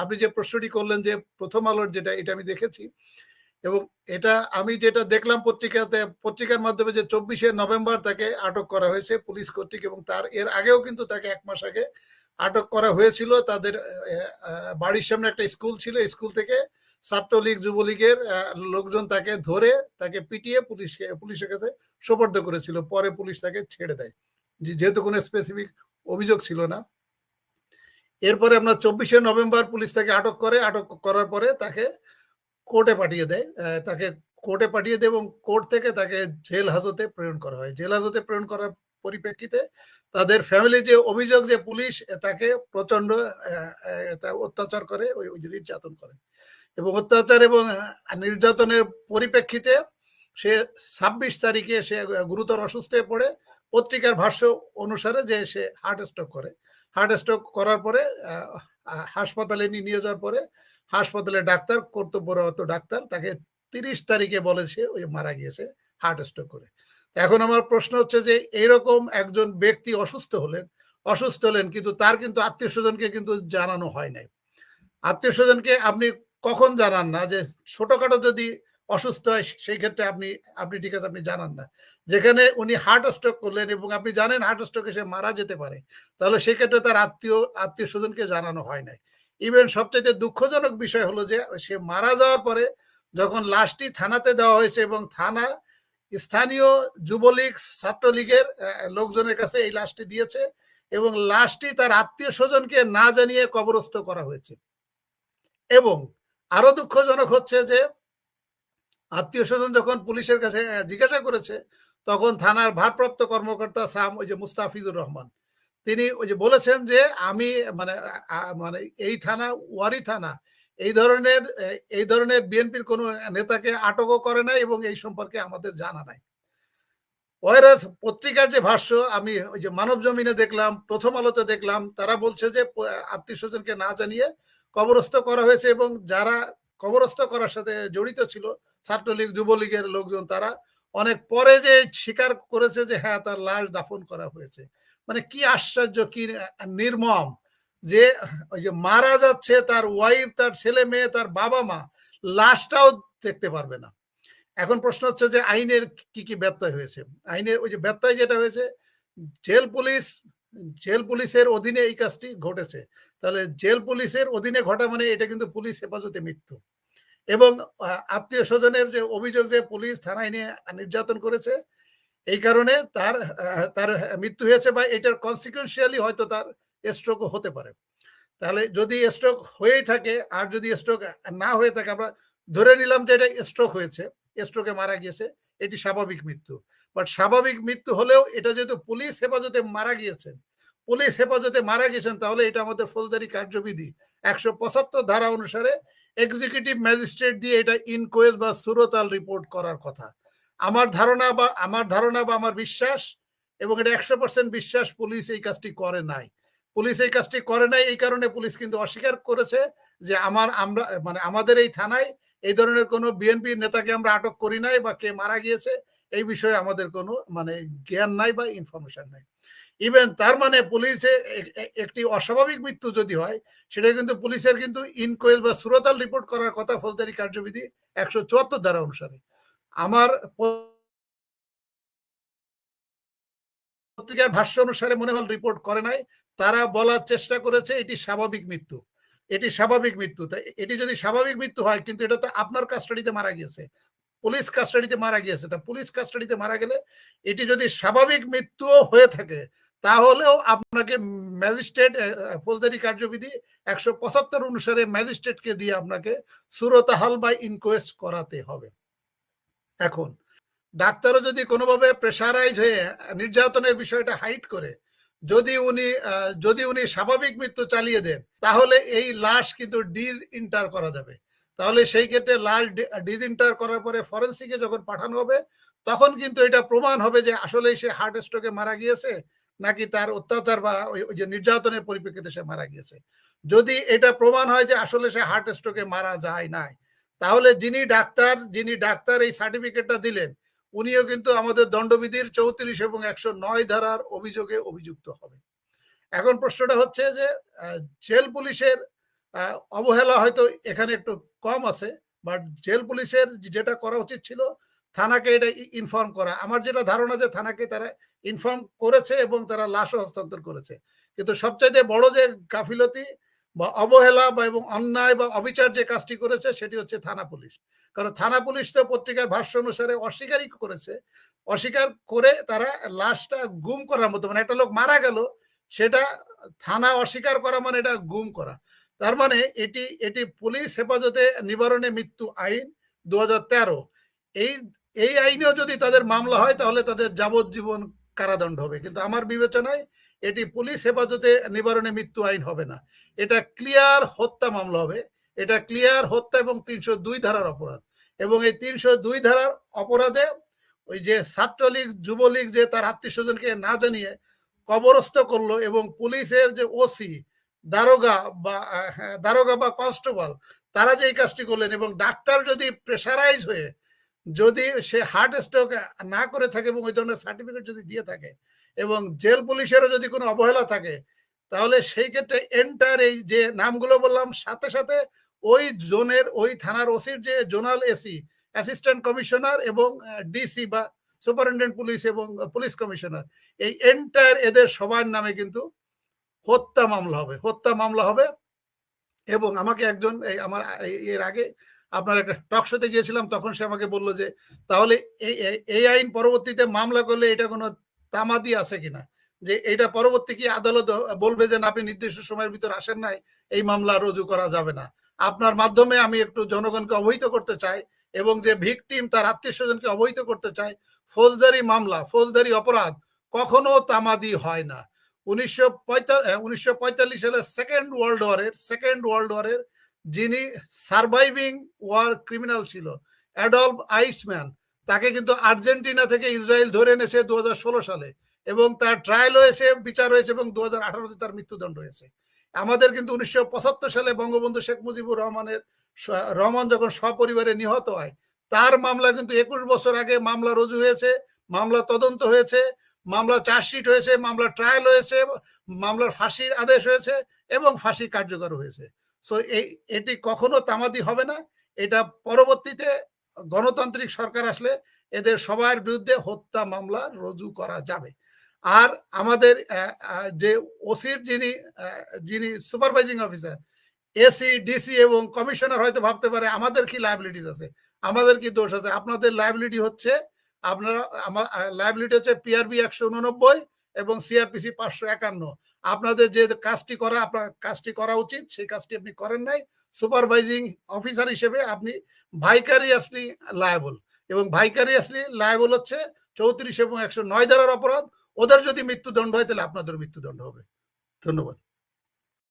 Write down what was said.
আপনি যে প্রশ্নটি করলেন যে প্রথম আলোর যেটা, এটা আমি দেখেছি। এবং এটা আমি যেটা দেখলাম পত্রিকাতে, পত্রিকার মাধ্যমে যে চব্বিশে নভেম্বর তাকে আটক করা হয়েছে পুলিশ কর্তৃক এবং তার, এর আগেও কিন্তু তাকে এক মাস আগে আটক করা হয়েছিল। তাদের বাড়ির সামনে একটা স্কুল ছিল, স্কুল থেকে ছাত্রলীগ, যুবলীগের লোকজন তাকে ধরে তাকে পিটিয়ে পুলিশকে, পুলিশের কাছে সোপর্দ করেছিল। পরে পুলিশ তাকে ছেড়ে দেয়। যেহেতু কোনো স্পেসিফিক অভিযোগ ছিল না এরপরে আপনার চব্বিশে নভেম্বর পুলিশ তাকে আটক করে, আটক করার পরে তাকে কোর্টে পাঠিয়ে দেয়। তাকে কোর্টে পাঠিয়ে দেয় এবং কোর্ট থেকে তাকে জেল হাজতে প্রেরণ করা হয়। জেল হাজতে প্রেরণ করার পরিপ্রেক্ষিতে তাদের ফ্যামিলি যে অভিযোগ যে পুলিশ তাকে প্রচণ্ড অত্যাচার করে, ওই নির্যাতন করে। এবং অত্যাচার এবং নির্যাতনের পরিপ্রেক্ষিতে সে ছাব্বিশ তারিখে সে গুরুতর অসুস্থ হয়ে পড়ে। পত্রিকার ভাষ্য অনুসারে যে সে হার্ট স্ট্রোক করে। হার্ট স্ট্রোক করার পরে হাসপাতালে নিয়ে যাওয়ার পরে হাসপাতালে ডাক্তার, কর্তব্যরত ডাক্তার তাকে তিরিশ তারিখে বলেছে ওই মারা গিয়েছে হার্ট স্ট্রোক করে। এখন আমার প্রশ্ন হচ্ছে যে এইরকম একজন ব্যক্তি অসুস্থ হলেন অসুস্থ হলেন কিন্তু তার কিন্তু আত্মীয় স্বজনকে কিন্তু জানানো হয় নাই। আত্মীয় স্বজনকে আপনি কখন জানান না যে ছোটখাটো যদি অসুস্থ হয় সেই ক্ষেত্রে আপনি আপনি ঠিক আছে, আপনি জানান না। যেখানে উনি হার্ট স্ট্রোক করলেন এবং আপনি জানেন হার্ট স্ট্রোকে সে মারা যেতে পারে, তাহলে সেক্ষেত্রে তার আত্মীয় আত্মীয় স্বজনকে জানানো হয় নাই। ইভেন সবচেয়ে দুঃখজনক বিষয় হলো যে, সে মারা যাওয়ার পরে যখন লাশটি থানাতে দেওয়া হয়েছে এবং থানা স্থানীয় যুবলীগ, ছাত্রলীগের লোকজনের কাছে এই লাশটি দিয়েছে এবং লাশটি তার আত্মীয় স্বজনকে না জানিয়ে কবরস্থ করা হয়েছে। এবং আরও দুঃখজনক হচ্ছে যে আত্মীয় স্বজন যখন পুলিশের কাছে জিজ্ঞাসা করেছে, তখন থানার ভারপ্রাপ্ত কর্মকর্তা সাম, ওই যে মুস্তাফিজুর রহমান, তিনি ওই যে বলেছেন যে আমি মানে মানে এই থানা ওয়ারি থানা, এই ধরনের এই ধরনের বিএনপির কোনো নেতাকে আটকও করে নাই এবং এই সম্পর্কে আমাদের জানা নাই। ওয়ারাস পত্রিকার যে ভাষ্য, আমি ওই যে মানব জমিনে দেখলাম, প্রথম আলোতে দেখলাম, তারা বলছে যে আত্মীয় স্বজনকে না জানিয়ে কবরস্থ করা হয়েছে এবং যারা কবরস্থ করার সাথে জড়িত ছিল। ছাত্রলীগ, যুবলীগের লোকজন তারা অনেক পরে যে স্বীকার করেছে যে হ্যাঁ তার লাশ দাফন করা হয়েছে। মানে কি আশ্চর্য, কি নির্মম যে ওই যে মারা যাচ্ছে তার ওয়াইফ তার ছেলে মেয়ে, তার বাবা মা, লাশটাও দেখতে পারবে না। এখন প্রশ্ন হচ্ছে যে আইনের কি কি ব্যত্যয় হয়েছে? আইনের ওই যে ব্যত্যয় যেটা হয়েছে, জেল, পুলিশ জেল পুলিশের অধীনে এই কাজটি ঘটেছে। তাহলে জেল পুলিশের অধীনে ঘটা মানে এটা কিন্তু পুলিশ হেফাজতে মৃত্যু। এবং আত্মীয় স্বজনের যে অভিযোগ যে পুলিশ থানায় নিয়ে নির্যাতন করেছে, এই কারণে তার তার মৃত্যু হয়েছে বা এটার কনসিকুয়েন্সিয়ালি হয়তো তার স্ট্রোকও হতে পারে। তাহলে যদি স্ট্রোক হয়েই থাকে, আর যদি স্ট্রোক না হয়ে থাকে, আমরা ধরে নিলাম যে এটা স্ট্রোক হয়েছে স্ট্রোকে মারা গিয়েছে এটি স্বাভাবিক মৃত্যু। বাট স্বাভাবিক মৃত্যু হলেও এটা যেহেতু পুলিশ হেফাজতে মারা গিয়েছেন, পুলিশ হেফাজতে মারা গেছেন তাহলে এটা আমাদের ফৌজদারি কার্যবিধি। একশো পঁচাত্তর ধারা অনুসারে এক্সিকিউটিভ ম্যাজিস্ট্রেট দিয়ে এটা ইনকোয়েস বা সুরতাল রিপোর্ট করার কথা। আমার ধারণা বা, আমার ধারণা বা আমার বিশ্বাস এবং এটা একশো পার্সেন্ট বিশ্বাস পুলিশ এই কাজটি করে নাই। পুলিশ এই কাজটি করে নাই এই কারণে পুলিশ কিন্তু অস্বীকার করেছে যে আমার, আমরা মানে আমাদের এই থানায় এই ধরনের কোনো বিএনপি নেতাকে আমরা আটক করি নাই বা কে মারা গিয়েছে, এই বিষয়ে আমাদের কোনো মানে জ্ঞান নাই বা ইনফরমেশন নাই। ইভেন তার মানে পুলিশে একটি অস্বাভাবিক মৃত্যু যদি হয়, সেটা কিন্তু পুলিশের কিন্তু ইনকোয়েল বা সুরতাল রিপোর্ট করার কথা ফৌজদারি কার্যবিধি একশো চুয়াত্তর ধারা অনুসারে। আমার পত্রিকার ভাষ্য অনুসারে মনে হল রিপোর্ট করে নাই, তারা বলার চেষ্টা করেছে এটি স্বাভাবিক মৃত্যু। এটি স্বাভাবিক মৃত্যু। এটি যদি স্বাভাবিক মৃত্যু হয়, কিন্তু এটা তো আপনার কাস্টাডিতে মারা গিয়েছে। পুলিশ কাস্টাডিতে মারা গিয়েছে। তা পুলিশ কাস্টাডিতে মারা গেলে এটি যদি স্বাভাবিক মৃত্যুও হয়ে থাকে, তাহলেও আপনাকে ম্যাজিস্ট্রেট ফৌজদারি কার্যবিধি একশো পঁচাত্তর অনুসারে ম্যাজিস্ট্রেটকে দিয়ে আপনাকে সুরতাহাল বা ইনকোয়েস্ট করাতে হবে। এখন, ডাক্তারও যদি কোনোভাবে প্রেশারাইজ হয়ে নির্যাতনের বিষয়টা হাইট করে যদি উনি যদি উনি স্বাভাবিক মৃত্যু চালিয়ে দেন, তাহলে এই লাশ কিন্তু ডিজ ইন্টার করা যাবে। তাহলে সেই ক্ষেত্রে লাশ ডিজ ইন্টার করার পরে ফরেন্সিকে যখন পাঠানো হবে, তখন কিন্তু এটা প্রমাণ হবে যে আসলে সে হার্ট স্ট্রোকে মারা গিয়েছে, নাকি তার অত্যাচার বা ওই যে নির্যাতনের পরিপ্রেক্ষিতে সে মারা গিয়েছে। যদি এটা প্রমাণ হয় যে আসলে সে হার্ট স্ট্রোকে মারা যায় নাই, তাহলে যিনি ডাক্তার যিনি ডাক্তার এই সার্টিফিকেটটা দিলেন উনিও কিন্তু আমাদের দণ্ডবিধির চৌত্রিশ এবং একশো নয় ধারার অভিযোগে অভিযুক্ত হবে এখন প্রশ্নটা হচ্ছে যে জেল পুলিশের অবহেলা হয়তো এখানে একটু কম আছে। বাট জেল পুলিশের যেটা করা উচিত ছিল, থানাকে এটা ইনফর্ম করা। আমার যেটা ধারণা যে থানাকে তারা ইনফর্ম করেছে এবং তারা লাশও হস্তান্তর করেছে। কিন্তু সবচাইতে বড় যে গাফিলতি বা অবহেলা বা এবং অন্যায় বা অবিচার যে কাজটি করেছে, সেটি হচ্ছে থানা পুলিশ। কারণ থানা পুলিশ তো পত্রিকার ভাষ্য অনুসারে অস্বীকারই করেছে। অস্বীকার করে তারা লাশটা গুম করার মতো মানে একটা লোক মারা গেল, সেটা থানা অস্বীকার করা মানে এটা গুম করা। তার মানে এটি এটি পুলিশ হেফাজতে নিবারণে মৃত্যু আইন ২০১৩ এই এই আইনেও যদি তাদের মামলা হয়, তাহলে তাদের যাবজ্জীবন কারাদণ্ড হবে। কিন্তু আমার বিবেচনায় এটি পুলিশ হেফাজতে নিবারণে মৃত্যু আইন হবে না। এটা ক্লিয়ার হত্যা মামলা হবে। এটা ক্লিয়ার হত্যা এবং ৩০২ ধারার অপরাধ। এবং এই ৩০২ ধারার অপরাধে ওই যে ছাত্রলীগ, যুবলীগ যে তার আত্মীয় স্বজনকে না জানিয়ে কবরস্থ করল এবং পুলিশের যে ওসি, দারোগা বা হ্যাঁ, দারোগা বা কনস্টেবল তারা যে এই কাজটি করলেন এবং ডাক্তার যদি প্রেশারাইজ হয়ে যদি সে হার্ট স্ট্রোক না করে থাকে এবং ওই ধরনের সার্টিফিকেট যদি দিয়ে থাকে এবং জেল পুলিশেরও যদি কোনো অবহেলা থাকে তাহলে সেই ক্ষেত্রে এন্টায়ার এই যে নামগুলো বললাম সাথে, সাথে ওই জোনের ওই থানার ওসির যে জোনাল এসি, অ্যাসিস্ট্যান্ট কমিশনার এবং ডিসি বা সুপারিনটেন্ডেন্ট পুলিশ এবং পুলিশ কমিশনার এই এন্টায়ার এদের সবার নামে কিন্তু হত্যা মামলা হবে। হত্যা মামলা হবে এবং আমাকে একজন এই আমার এর আগে আপনার একটা টক শোতে গিয়েছিলাম তখন সে আমাকে বলল যে, "তাহলে এই আইন পরবর্তীতে মামলা করলে এটা কোনো তামাদি আছে কিনা? যে এটা পরবর্তী কি আদালত বলবে যে আপনি নির্দিষ্ট সময়ের ভিতর আসেন নাই, এই মামলা রুজু করা যাবে না।" আপনার মাধ্যমে আমি একটু জনগণকে অবহিত করতে চাই এবং যে ভিকটিম তার আত্মীয় স্বজনকে অবহিত করতে চাই, ফৌজদারি মামলা, ফৌজদারি অপরাধ কখনো তামাদি হয় না। ১৯৪৫ অ্যা ১৯৪৫ সালে 2nd ওয়ার্ল্ড ওয়ারের 2nd ওয়ার্ল্ড ওয়ারের যিনি সারভাইভিং ওয়ার ক্রিমিনাল ছিল, অ্যাডলফ আইসম্যান তাকে কিন্তু আর্জেন্টিনা থেকে ইসরায়েল ধরে এনেছে ২০১৬ সালে এবং তার ট্রায়াল হয়েছে, বিচার হয়েছে এবং ২০১৮ তে তার মৃত্যুদণ্ড হয়েছে। আমাদের কিন্তু ১৯৭৫ সালে বঙ্গবন্ধু শেখ মুজিবুর রহমানের রহমান যখন সপরিবারে নিহত হয়, তার মামলা কিন্তু ২১ বছর আগে মামলা রুজু হয়েছে, মামলা তদন্ত হয়েছে, মামলা চার্জশিট হয়েছে, মামলা ট্রায়াল হয়েছে, মামলার ফাঁসির আদেশ হয়েছে এবং ফাঁসি কার্যকর হয়েছে। সো এই এটি কখনো তামাদি হবে না। এটা পরবর্তীতে গণতান্ত্রিক সরকার আসলে এদের সবার বিরুদ্ধে হত্যা মামলা রুজু করা যাবে। আর আমাদের যে ওসির যিনি যিনি সুপারভাইজিং অফিসার, এসি, ডিসি এবং কমিশনার হয়তো ভাবতে পারে আমাদের কি লায়াবিলিটিস আছে? আমাদের কি দোষ আছে? আপনাদের লায়াবিলিটি হচ্ছে আপনারা আমা আ লায়াবিলিটি হচ্ছে পিআরবি ১৮৯ এবং সিআরপিসি ৫৫১ আপনাদের যে কাজটি করা আপনার কাজটি করা উচিত সেই কাজটি আপনি করেন নাই। সুপারভাইজিং অফিসার হিসেবে আপনি ভাইকারিয়াসলি লায়াবল এবং ভাইকারিয়াসলি লায়াবল হচ্ছে ৩৪ এবং ১০৯ ধারার অপরাধ। ওদের যদি মৃত্যুদণ্ড হয় তাহলে আপনাদের মৃত্যুদণ্ড হবে। ধন্যবাদ।